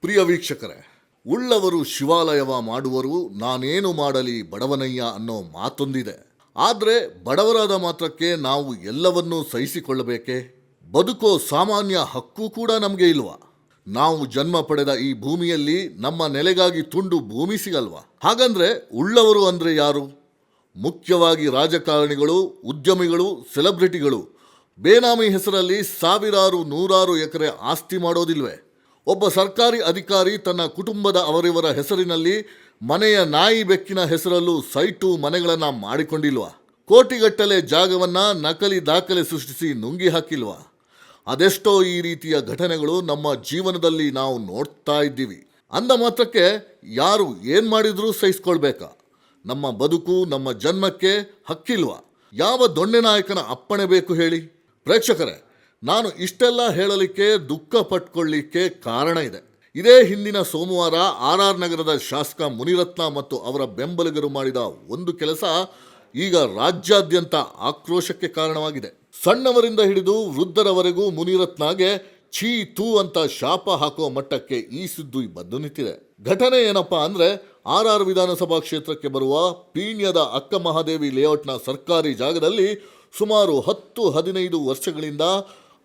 ಪ್ರಿಯ ವೀಕ್ಷಕರೇ, ಉಳ್ಳವರು ಶಿವಾಲಯವ ಮಾಡುವರು, ನಾನೇನು ಮಾಡಲಿ ಬಡವನಯ್ಯ ಅನ್ನೋ ಮಾತೊಂದಿದೆ. ಆದರೆ ಬಡವರಾದ ಮಾತ್ರಕ್ಕೆ ನಾವು ಎಲ್ಲವನ್ನೂ ಸಹಿಸಿಕೊಳ್ಳಬೇಕೆ? ಬದುಕೋ ಸಾಮಾನ್ಯ ಹಕ್ಕು ಕೂಡ ನಮಗೆ ಇಲ್ವಾ? ನಾವು ಜನ್ಮ ಪಡೆದ ಈ ಭೂಮಿಯಲ್ಲಿ ನಮ್ಮ ನೆಲೆಗಾಗಿ ತುಂಡು ಭೂಮಿ ಸಿಗಲ್ವಾ? ಹಾಗಂದ್ರೆ ಉಳ್ಳವರು ಅಂದ್ರೆ ಯಾರು? ಮುಖ್ಯವಾಗಿ ರಾಜಕಾರಣಿಗಳು, ಉದ್ಯಮಿಗಳು, ಸೆಲೆಬ್ರಿಟಿಗಳು. ಬೇನಾಮಿ ಹೆಸರಲ್ಲಿ ಸಾವಿರಾರು ನೂರಾರು ಎಕರೆ ಆಸ್ತಿ ಮಾಡೋದಿಲ್ವೇ? ಒಬ್ಬ ಸರ್ಕಾರಿ ಅಧಿಕಾರಿ ತನ್ನ ಕುಟುಂಬದ ಅವರಿವರ ಹೆಸರಿನಲ್ಲಿ ಮನೆಯ ನಾಯಿ ಬೆಕ್ಕಿನ ಹೆಸರಲ್ಲೂ ಸೈಟು ಮನೆಗಳನ್ನು ಮಾಡಿಕೊಂಡಿಲ್ವಾ. ಕೋಟಿಗಟ್ಟಲೆ ಜಾಗವನ್ನು ನಕಲಿ ದಾಖಲೆ ಸೃಷ್ಟಿಸಿ ನುಂಗಿ ಹಾಕಿಲ್ವಾ. ಅದೆಷ್ಟೋ ಈ ರೀತಿಯ ಘಟನೆಗಳು ನಮ್ಮ ಜೀವನದಲ್ಲಿ ನಾವು ನೋಡ್ತಾ ಇದ್ದೀವಿ. ಅಂದ ಮಾತ್ರಕ್ಕೆ ಯಾರು ಏನು ಮಾಡಿದರೂ ಸಹಿಸ್ಕೊಳ್ಬೇಕಾ. ನಮ್ಮ ಬದುಕು, ನಮ್ಮ ಜನ್ಮಕ್ಕೆ ಹಕ್ಕಿಲ್ವಾ. ಯಾವ ದೊಣ್ಣೆ ನಾಯಕನ ಅಪ್ಪಣೆ ಬೇಕು ಹೇಳಿ. ಪ್ರೇಕ್ಷಕರೇ ನಾನು ಇಷ್ಟೆಲ್ಲ ಹೇಳಲಿಕ್ಕೆ ದುಃಖ ಪಟ್ಕೊಳ್ಳಿಕ್ಕೆ ಕಾರಣ ಇದೆ. ಇದೇ ಹಿಂದಿನ ಸೋಮವಾರ ಆರ್ ಆರ್ ನಗರದ ಶಾಸಕ ಮುನಿರತ್ನ ಮತ್ತು ಅವರ ಬೆಂಬಲಿಗರು ಮಾಡಿದ ಒಂದು ಕೆಲಸ ಈಗ ರಾಜ್ಯಾದ್ಯಂತ ಆಕ್ರೋಶಕ್ಕೆ ಕಾರಣವಾಗಿದೆ. ಸಣ್ಣವರಿಂದ ಹಿಡಿದು ವೃದ್ಧರವರೆಗೂ ಮುನಿರತ್ನಗೆ ಛೀ ತೂ ಅಂತ ಶಾಪ ಹಾಕುವ ಮಟ್ಟಕ್ಕೆ ಈ ಸುದ್ದಿ ಬಂದು ನಿಂತಿದೆ. ಘಟನೆ ಏನಪ್ಪಾ ಅಂದ್ರೆ ಆರ್ ಆರ್ ವಿಧಾನಸಭಾ ಕ್ಷೇತ್ರಕ್ಕೆ ಬರುವ ಪೀಣ್ಯದ ಅಕ್ಕ ಮಹಾದೇವಿ ಲೇಔಟ್ನ ಸರ್ಕಾರಿ ಜಾಗದಲ್ಲಿ ಸುಮಾರು ಹತ್ತು ಹದಿನೈದು ವರ್ಷಗಳಿಂದ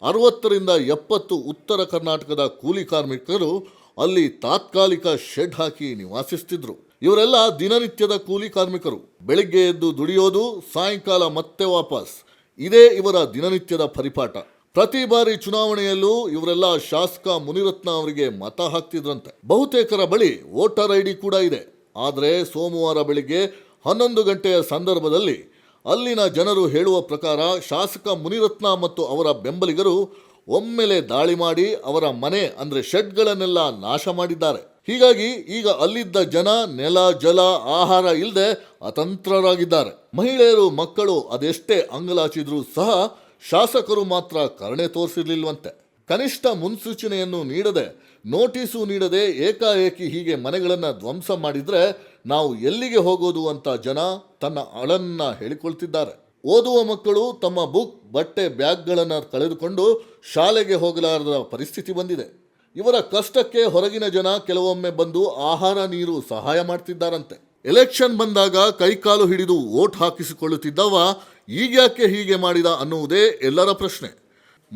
ಅರವತ್ತರಿಂದ ಎಪ್ಪತ್ತು ಉತ್ತರ ಕರ್ನಾಟಕದ ಕೂಲಿ ಕಾರ್ಮಿಕರು ಅಲ್ಲಿ ತಾತ್ಕಾಲಿಕ ಶೆಡ್ ಹಾಕಿ ನಿವಾಸಿಸ್ತಿದ್ರು. ಇವರೆಲ್ಲ ದಿನನಿತ್ಯದ ಕೂಲಿ ಕಾರ್ಮಿಕರು. ಬೆಳಿಗ್ಗೆ ಎದ್ದು ದುಡಿಯೋದು, ಸಾಯಂಕಾಲ ಮತ್ತೆ ವಾಪಸ್. ಇದೇ ಇವರ ದಿನನಿತ್ಯದ ಪರಿಪಾಠ. ಪ್ರತಿ ಬಾರಿ ಚುನಾವಣೆಯಲ್ಲೂ ಇವರೆಲ್ಲ ಶಾಸಕ ಮುನಿರತ್ನ ಅವರಿಗೆ ಮತ ಹಾಕ್ತಿದ್ರಂತೆ. ಬಹುತೇಕರ ಬಳಿ ವೋಟರ್ ಐ ಡಿ ಕೂಡ ಇದೆ. ಆದರೆ ಸೋಮವಾರ ಬೆಳಿಗ್ಗೆ ಹನ್ನೊಂದು ಗಂಟೆಯ ಸಂದರ್ಭದಲ್ಲಿ ಅಲ್ಲಿನ ಜನರು ಹೇಳುವ ಪ್ರಕಾರ ಶಾಸಕ ಮುನಿರತ್ನ ಮತ್ತು ಅವರ ಬೆಂಬಲಿಗರು ಒಮ್ಮೆಲೆ ದಾಳಿ ಮಾಡಿ ಅವರ ಮನೆ ಅಂದ್ರೆ ಶೆಡ್ಗಳನ್ನೆಲ್ಲ ನಾಶ ಮಾಡಿದ್ದಾರೆ. ಹೀಗಾಗಿ ಈಗ ಅಲ್ಲಿದ್ದ ಜನ ನೆಲ, ಜಲ, ಆಹಾರ ಇಲ್ಲದೆ ಅತಂತ್ರರಾಗಿದ್ದಾರೆ. ಮಹಿಳೆಯರು, ಮಕ್ಕಳು ಅದೆಷ್ಟೇ ಅಂಗಲಾಚಿದ್ರೂ ಸಹ ಶಾಸಕರು ಮಾತ್ರ ಕರುಣೆ ತೋರಿಸಿರ್ಲಿಲ್ವಂತೆ. ಕನಿಷ್ಠ ಮುನ್ಸೂಚನೆಯನ್ನು ನೀಡದೆ ನೋಟಿಸು ನೀಡದೆ ಏಕಾಏಕಿ ಹೀಗೆ ಮನೆಗಳನ್ನು ಧ್ವಂಸ ಮಾಡಿದರೆ ನಾವು ಎಲ್ಲಿಗೆ ಹೋಗೋದು ಅಂತ ಜನ ತನ್ನ ಅಳನ್ನ ಹೇಳಿಕೊಳ್ತಿದ್ದಾರೆ. ಓದುವ ಮಕ್ಕಳು ತಮ್ಮ ಬುಕ್, ಬಟ್ಟೆ, ಬ್ಯಾಗ್ಗಳನ್ನು ಕಳೆದುಕೊಂಡು ಶಾಲೆಗೆ ಹೋಗಲಾರದ ಪರಿಸ್ಥಿತಿ ಬಂದಿದೆ. ಇವರ ಕಷ್ಟಕ್ಕೆ ಹೊರಗಿನ ಜನ ಕೆಲವೊಮ್ಮೆ ಬಂದು ಆಹಾರ, ನೀರು ಸಹಾಯ ಮಾಡ್ತಿದ್ದಾರಂತೆ. ಎಲೆಕ್ಷನ್ ಬಂದಾಗ ಕೈಕಾಲು ಹಿಡಿದು ವೋಟ್ ಹಾಕಿಸಿಕೊಳ್ಳುತ್ತಿದ್ದವ ಈಗ್ಯಾಕೆ ಹೀಗೆ ಮಾಡಿದ ಅನ್ನುವುದೇ ಎಲ್ಲರ ಪ್ರಶ್ನೆ.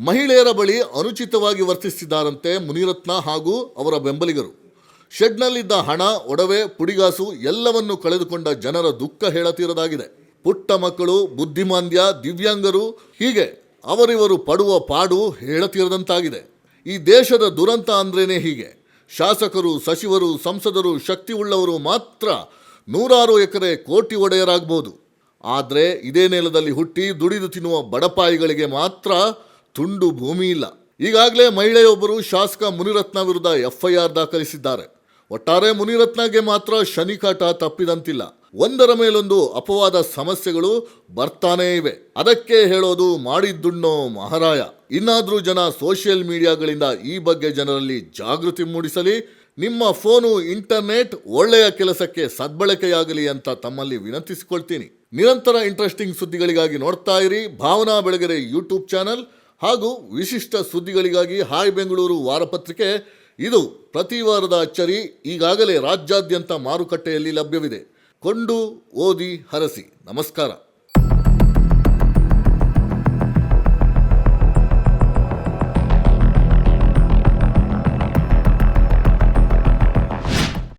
ಮಹಿಳೆಯರ ಬಳಿ ಅನುಚಿತವಾಗಿ ವರ್ತಿಸಿದ್ದಾರಂತೆ ಮುನಿರತ್ನ ಹಾಗೂ ಅವರ ಬೆಂಬಲಿಗರು. ಶೆಡ್ನಲ್ಲಿದ್ದ ಹಣ, ಒಡವೆ, ಪುಡಿಗಾಸು ಎಲ್ಲವನ್ನು ಕಳೆದುಕೊಂಡ ಜನರ ದುಃಖ ಹೇಳತೀರದಾಗಿದೆ. ಪುಟ್ಟ ಮಕ್ಕಳು, ಬುದ್ಧಿಮಾಂದ್ಯ, ದಿವ್ಯಾಂಗರು, ಹೀಗೆ ಅವರಿವರು ಪಡುವ ಪಾಡು ಹೇಳತೀರದಂತಾಗಿದೆ. ಈ ದೇಶದ ದುರಂತ ಅಂದ್ರೇನೆ ಹೀಗೆ. ಶಾಸಕರು, ಸಚಿವರು, ಸಂಸದರು ಶಕ್ತಿ ಉಳ್ಳವರು ಮಾತ್ರ ನೂರಾರು ಎಕರೆ ಕೋಟಿ ಒಡೆಯರಾಗಬಹುದು ಆದರೆ ಇದೇ ನೆಲದಲ್ಲಿ ಹುಟ್ಟಿ ದುಡಿದು ತಿನ್ನುವ ಬಡಪಾಯಿಗಳಿಗೆ ಮಾತ್ರ ತುಂಡು ಭೂಮಿ ಇಲ್ಲ. ಈಗಾಗಲೇ ಮಹಿಳೆಯೊಬ್ಬರು ಶಾಸಕ ಮುನಿರತ್ನ ವಿರುದ್ಧ ಎಫ್ಐಆರ್ ದಾಖಲಿಸಿದ್ದಾರೆ. ಒಟ್ಟಾರೆ ಮುನಿರತ್ನಗೆ ಮಾತ್ರ ಶನಿಕಾಟ ತಪ್ಪಿದಂತಿಲ್ಲ. ಒಂದರ ಮೇಲೊಂದು ಅಪವಾದ ಸಮಸ್ಯೆಗಳು ಬರ್ತಾನೇ ಇವೆ. ಅದಕ್ಕೆ ಹೇಳೋದು ಮಾಡಿದ್ದುಣ್ಣೋ ಮಹಾರಾಯ. ಇನ್ನಾದ್ರೂ ಜನ ಸೋಷಿಯಲ್ ಮೀಡಿಯಾಗಳಿಂದ ಈ ಬಗ್ಗೆ ಜನರಲ್ಲಿ ಜಾಗೃತಿ ಮೂಡಿಸಲಿ. ನಿಮ್ಮ ಫೋನು, ಇಂಟರ್ನೆಟ್ ಒಳ್ಳೆಯ ಕೆಲಸಕ್ಕೆ ಸದ್ಬಳಕೆಯಾಗಲಿ ಅಂತ ತಮ್ಮಲ್ಲಿ ವಿನಂತಿಸಿಕೊಳ್ತೀನಿ. ನಿರಂತರ ಇಂಟ್ರೆಸ್ಟಿಂಗ್ ಸುದ್ದಿಗಳಿಗಾಗಿ ನೋಡ್ತಾ ಇರಿ. Bhavana Belagere YouTube channel. ಹಾಗೂ ವಿಶಿಷ್ಟ ಸುದ್ದಿಗಳಿಗಾಗಿ ಹಾಯ್ ಬೆಂಗಳೂರು ವಾರಪತ್ರಿಕೆ. ಇದು ಪ್ರತಿ ವಾರದ ಅಚ್ಚರಿ, ಈಗಾಗಲೇ ರಾಜ್ಯಾದ್ಯಂತ ಮಾರುಕಟ್ಟೆಯಲ್ಲಿ ಲಭ್ಯವಿದೆ. ಕೊಂಡು ಓದಿ ಹರಸಿ. ನಮಸ್ಕಾರ.